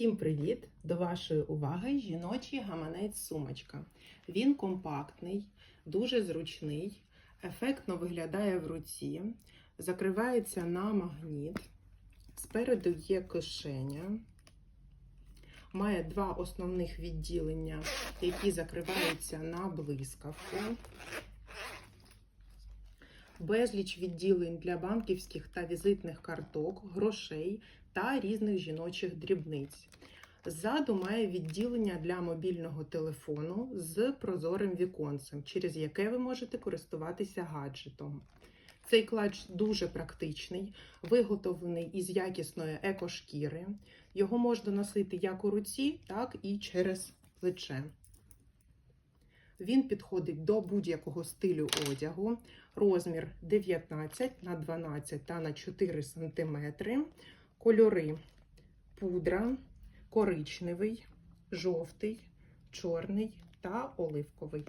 Всім привіт! До вашої уваги жіночий гаманець-сумочка. Він компактний, дуже зручний, ефектно виглядає в руці, закривається на магніт. Спереду є кишеня. Має два основних відділення, які закриваються на блискавку. Безліч відділень для банківських та візитних карток, грошей та різних жіночих дрібниць. Ззаду має відділення для мобільного телефону з прозорим віконцем, через яке ви можете користуватися гаджетом. Цей клач дуже практичний, виготовлений із якісної екошкіри. Його можна носити як у руці, так і через плече. Він підходить до будь-якого стилю одягу. Розмір 19 на 12 та на 4 см. Кольори пудра, коричневий, жовтий, чорний та оливковий.